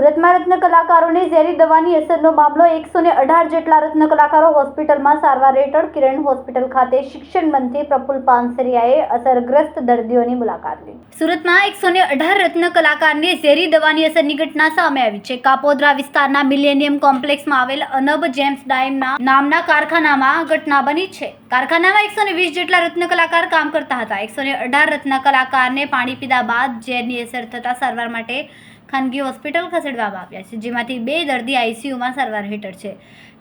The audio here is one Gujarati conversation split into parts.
સુરતમાં રત્ન કલાકારોને ઝેરી દવાની અસરનો મામલો એકસો ને અઢાર જેટલા રત્ન કલાકારો હોસ્પિટલમાં સારવાર હેઠળ કિરણ હોસ્પિટલ ખાતે શિક્ષણ મંત્રી પ્રફુલ પાનસરિયાએ અસરગ્રસ્ત દર્દીઓની મુલાકાત લીધી. સુરતમાં એકસો ને અઢાર રત્ન કલાકારને ઝેરી દવાની અસરની ઘટના સામે આવી છે. કાપોદ્રા વિસ્તારના મિલેનિયમ કોમ્પ્લેક્સમાં આવેલ અનબ જેમ્સ ડાયમના નામના કારખાનામાં ઘટના બની છે. કારખાનામાં એકસો ને વીસ જેટલા રત્ન કલાકાર કામ કરતા હતા. એકસો ને અઢાર રત્ન કલાકારને પાણી પીધા બાદ ઝેરની અસર થતા સારવાર માટે ખાનગી હોસ્પિટલ ખસેડવામાં આવ્યા છે, જેમાંથી બે દર્દી આઈસીયુમાં સારવાર હેઠળ છે.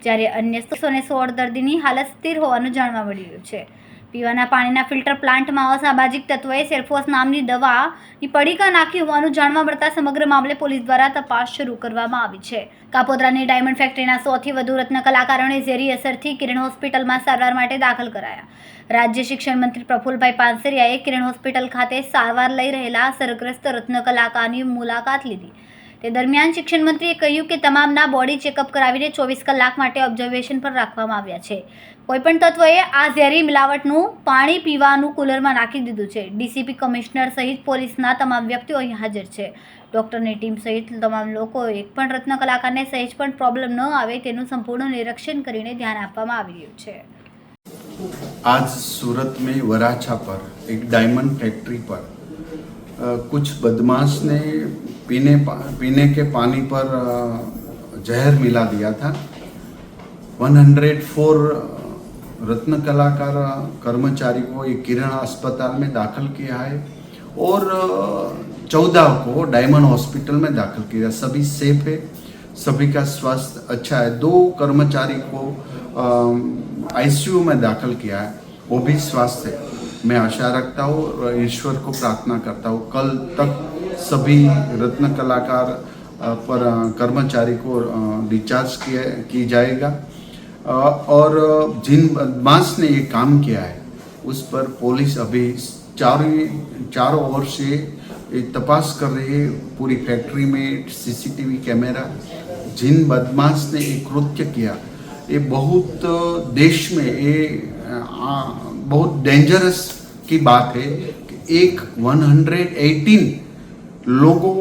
જ્યારે અન્ય ને સોળ દર્દીની હાલત સ્થિર હોવાનું જાણવા મળી રહ્યું છે. પીવાના પાણીના ફિલ્ટર પ્લાન્ટમાં અસામાજિક તત્વોએ સેલ્ફોસ નામની દવાની પડીકા નાખી હોવાનું જાણવા મળતા સમગ્ર મામલે પોલીસ દ્વારા તપાસ શરૂ કરવામાં આવી છે. કાપોદ્રાની ડાયમંડ ફેક્ટરીના સોથી વધુ રત્ન કલાકારોને ઝેરી અસરથી કિરણ હોસ્પિટલમાં સારવાર માટે દાખલ કરાયા. રાજ્ય શિક્ષણ મંત્રી પ્રફુલભાઈ પાનસરિયાએ કિરણ હોસ્પિટલ ખાતે સારવાર લઈ રહેલા અસરગ્રસ્ત રત્ન કલાકારની મુલાકાત લીધી. તે દરમિયાન શિક્ષણ મંત્રીએ કહ્યું કે તમામના બોડી ચેકઅપ કરાવીને ચોવીસ કલાક માટે ઓબ્ઝર્વેશન પર રાખવામાં આવ્યા છે કોઈપણ તત્વોએ આ ઝેરી મિલાવટનું પાણી પીવાનું કુલરમાં નાખી દીધું છે ડીસીપી કમિશનર સહિત પોલીસના તમામ વ્યક્તિઓ અહીં હાજર છે ડૉક્ટરની ટીમ સહિત તમામ લોકો એક પણ રત્ન કલાકારને સહેજ પણ પ્રોબ્લેમ ન આવે તેનું સંપૂર્ણ નિરીક્ષણ કરીને ધ્યાન આપવામાં આવી રહ્યું છે आज सूरत में वराछा पर एक डायमंड फैक्ट्री पर अ, कुछ बदमाश ने पीने पीने के पानी पर जहर मिला दिया था। 104 रत्न कलाकार कर्मचारी को ये किरण अस्पताल में दाखिल किया है और चौदह को डायमंड हॉस्पिटल में दाखिल किया। सभी सेफ़ है, सभी का स्वास्थ्य अच्छा है। दो कर्मचारी को आईसीयू में दाखिल किया है, वो भी स्वास्थ्य है। मैं आशा रखता हूँ, ईश्वर को प्रार्थना करता हूँ। कल तक सभी रत्न कलाकार पर कर्मचारी को डिस्चार्ज किया, की जाएगा। और जिन बदमाश ने ये काम किया है, उस पर पुलिस अभी चारों चारों ओर से तपास कर रही है, पूरी फैक्ट्री में सीसीटीवी कैमरा जिन बदमाश ने ये कृत्य किया, ये बहुत देश में ये बहुत डेंजरस की बात है एक 118 लोगों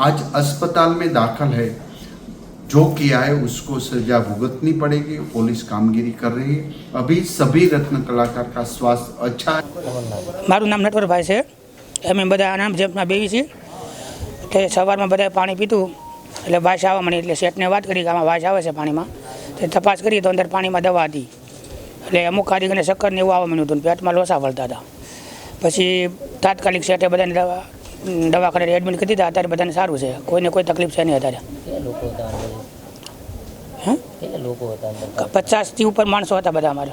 आज अस्पताल में दाखिल है जो किया है उसको सजा भुगतनी पड़ेगी पुलिस कामगिरी कर रही है अभी सभी रत्न कलाकार का स्वास्थ्य अच्छा है મારું નામ નટવરભાઈ છે અમે બધા આનામ જેમના બેવી છીએ તે સવારમાં બધાએ પાણી પીતું એટલે વાસ આવવા મળી એટલે શેઠને વાત કરી કે આમાં વાસ આવે છે પાણીમાં તે તપાસ કરી તો અંદર પાણીમાં દવા હતી એટલે અમુક કારીગરને ચક્કર ને એવું આવવા મળ્યું હતું ને પેટમાં લોસા વળતા હતા પછી તાત્કાલિક શેઠે બધાને દવા દવાખાને એડમિટ કરી દીધા અત્યારે બધાને સારું છે. કોઈને કોઈ તકલીફ છે નહીં અત્યારે. કેટલા લોકો હે? કેટલા લોકો હતા અંદર? પચાસથી ઉપર માણસો હતા બધા અમારે?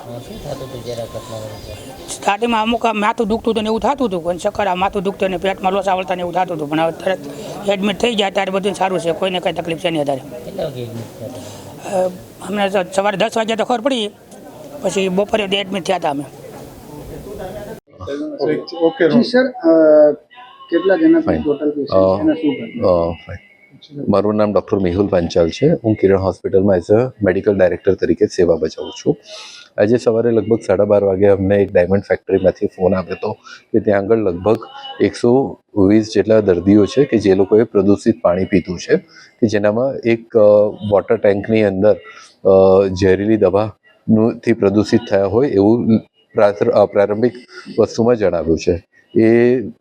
સ્ટાર્ટિંગમાં અમુક માથું દુખતું હતું ને એવું થતું હતું કોઈ ચક્કર આ માથું દુખતું ને પેટમાં લોસ આવડતા ને એવું થતું હતું. પણ હવે તરત એડમિટ થઈ જાય ત્યારે બધું સારું છે. કોઈને કંઈ તકલીફ છે નહીં અત્યારે. અમને તો સવારે દસ વાગ્યા તો ખબર પડી પછી બપોરે એડમિટ થયા હતા અમે. Okay sir. કેટલા જણા ટોટલ પેશન્ટ. મારું નામ ડૉક્ટર મેહુલ પાંચાલ છે. હું કિરણ હોસ્પિટલમાં એઝ અ મેડિકલ ડાયરેક્ટર તરીકે સેવા બજાવું છું. આજે સવારે લગભગ સાડા બાર વાગે અમને એક ડાયમંડ ફેક્ટરીમાંથી ફોન આવ્યો હતો કે ત્યાં આગળ લગભગ એકસો વીસ જેટલા દર્દીઓ છે કે જે લોકોએ પ્રદૂષિત પાણી પીધું છે કે જેનામાં એક વોટર ટેન્કની અંદર ઝેરીલી દવાનું થી પ્રદૂષિત થયા હોય એવું પ્રારંભિક વસ્તુમાં જણાવ્યું છે. એ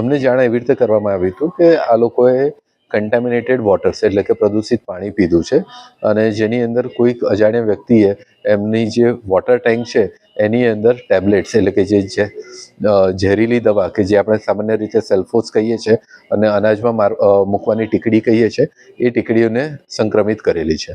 અમને જાણ એવી રીતે કરવામાં આવ્યું હતું કે આ લોકોએ કન્ટામિનેટેડ વોટર્સ એટલે કે પ્રદૂષિત પાણી પીધું છે અને જેની અંદર કોઈક અજાણ્યા વ્યક્તિએ એમની જે વોટર ટેન્ક છે, એની અંદર ટેબ્લેટ્સ એટલે કે જે ઝેરીલી દવા કે જે આપણે સામાન્ય રીતે સેલ્ફોસ કહીએ છીએ અને અનાજમાં મૂકવાની ટીકડી કહીએ છીએ એ ટીકડીઓને સંક્રમિત કરેલી છે.